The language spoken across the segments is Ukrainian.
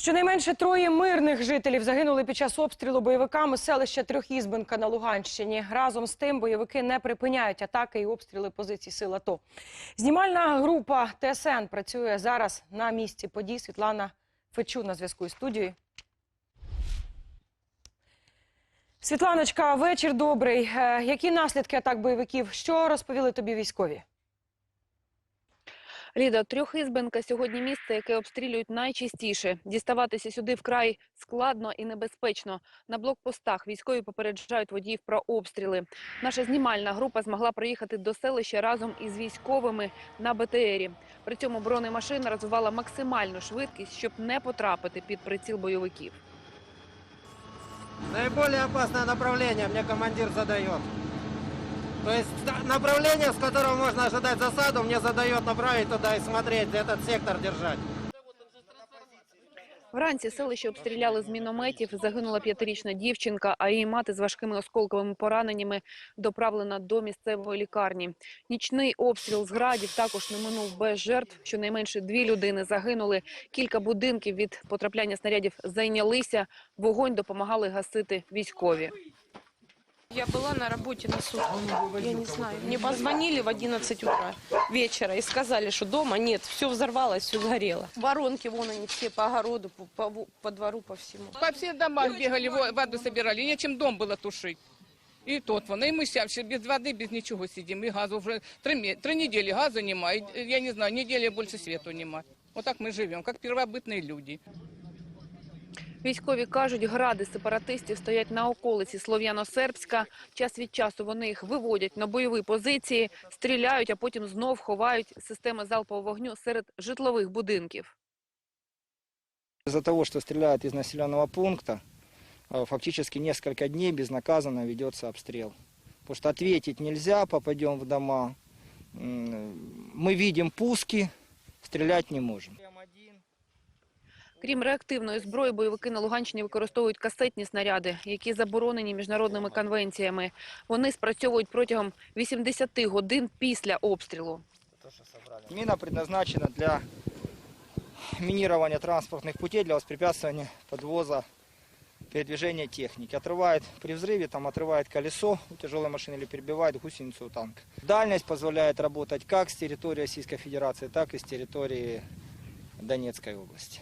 Щонайменше троє мирних жителів загинули під час обстрілу бойовиками селища Трьохізбенка на Луганщині. Разом з тим бойовики не припиняють атаки і обстріли позицій сил АТО. Знімальна група ТСН працює зараз на місці подій. Світлана Фечу на зв'язку із студією. Світланочка, вечір добрий. Е, Які наслідки атак бойовиків? Що розповіли тобі військові? Ліда, Трьохізбенка сьогодні місце, яке обстрілюють найчастіше. Діставатися сюди вкрай складно і небезпечно. На блокпостах військові попереджають водіїв про обстріли. Наша знімальна група змогла приїхати до селища разом із військовими на БТРі. При цьому бронемашина розвивала максимальну швидкість, щоб не потрапити під приціл бойовиків. Наиболее опасное направление мне командир задает. То есть направление, с которого можно ожидать засаду, мне задает направить туда и смотреть, этот сектор держать. Вранці селище обстріляли з мінометів. Загинула п'ятирічна дівчинка, а її мати з важкими осколковими пораненнями доправлена до місцевої лікарні. Нічний обстріл з градів також не минув без жертв. Щонайменше дві людини загинули. Кілька будинків від потрапляння снарядів зайнялися. Вогонь допомагали гасити військові. Я была на работе на сутках, я не знаю. Мне позвонили в 11 утра вечера и сказали, что дома нет, все взорвалось, все сгорело. Воронки вон они все по огороду, по, по по двору, по всему. По всем домам бегали, во- воду собирали, нечем дом было тушить. И тот вон, и мы сейчас без воды, без ничего сидим, и газу уже три, три газа нема, и, э, я не знаю, неделя больше свету нема. Вот так мы живем, как первобытные люди. Військові кажуть, гради сепаратистів стоять на околиці Слов'яно-Сербська. Час від часу вони їх виводять на бойові позиції, стріляють, а потім знов ховають системи залпового вогню серед житлових будинків. Из-за того, что стреляют из населенного пункта, э, фактически несколько дней безнаказанно ведется обстрел. Потому что ответить нельзя, попадем в дома. Мы видим пуски, стрелять не можем. Крім реактивної зброї, бойовики на Луганщині використовують касетні снаряди, які заборонені міжнародними конвенціями. Вони спрацьовують протягом 80 годин після обстрілу. Мина предназначена для минирования транспортных путей, для воспрепятствования подвоза передвижения техники. Отрывает при взрыве, там отрывает колесо у тяжелой машины или перебивает гусеницу у танка. Дальность позволяет работать как с территории Российской Федерации, так и с территории Донецкой области.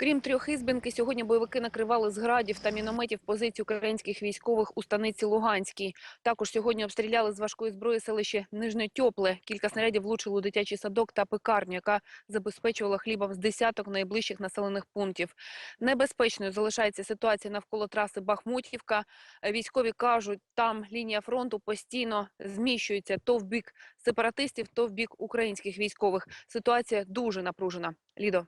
Крім трьох ізбинки, сьогодні бойовики накривали з градів та мінометів позиції українських військових у станиці Луганській. Також сьогодні обстріляли з важкої зброї селище Нижне Тьопле. Кілька снарядів влучили у дитячий садок та пекарню, яка забезпечувала хлібом з десяток найближчих населених пунктів. Небезпечною залишається ситуація навколо траси Бахмутівка. Військові кажуть, там лінія фронту постійно зміщується то в бік сепаратистів, то в бік українських військових. Ситуація дуже напружена. Лідо.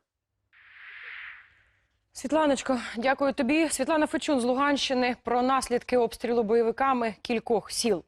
Світланочко, дякую тобі. Світлана Фечун з Луганщини про наслідки обстрілу бойовиками кількох сіл.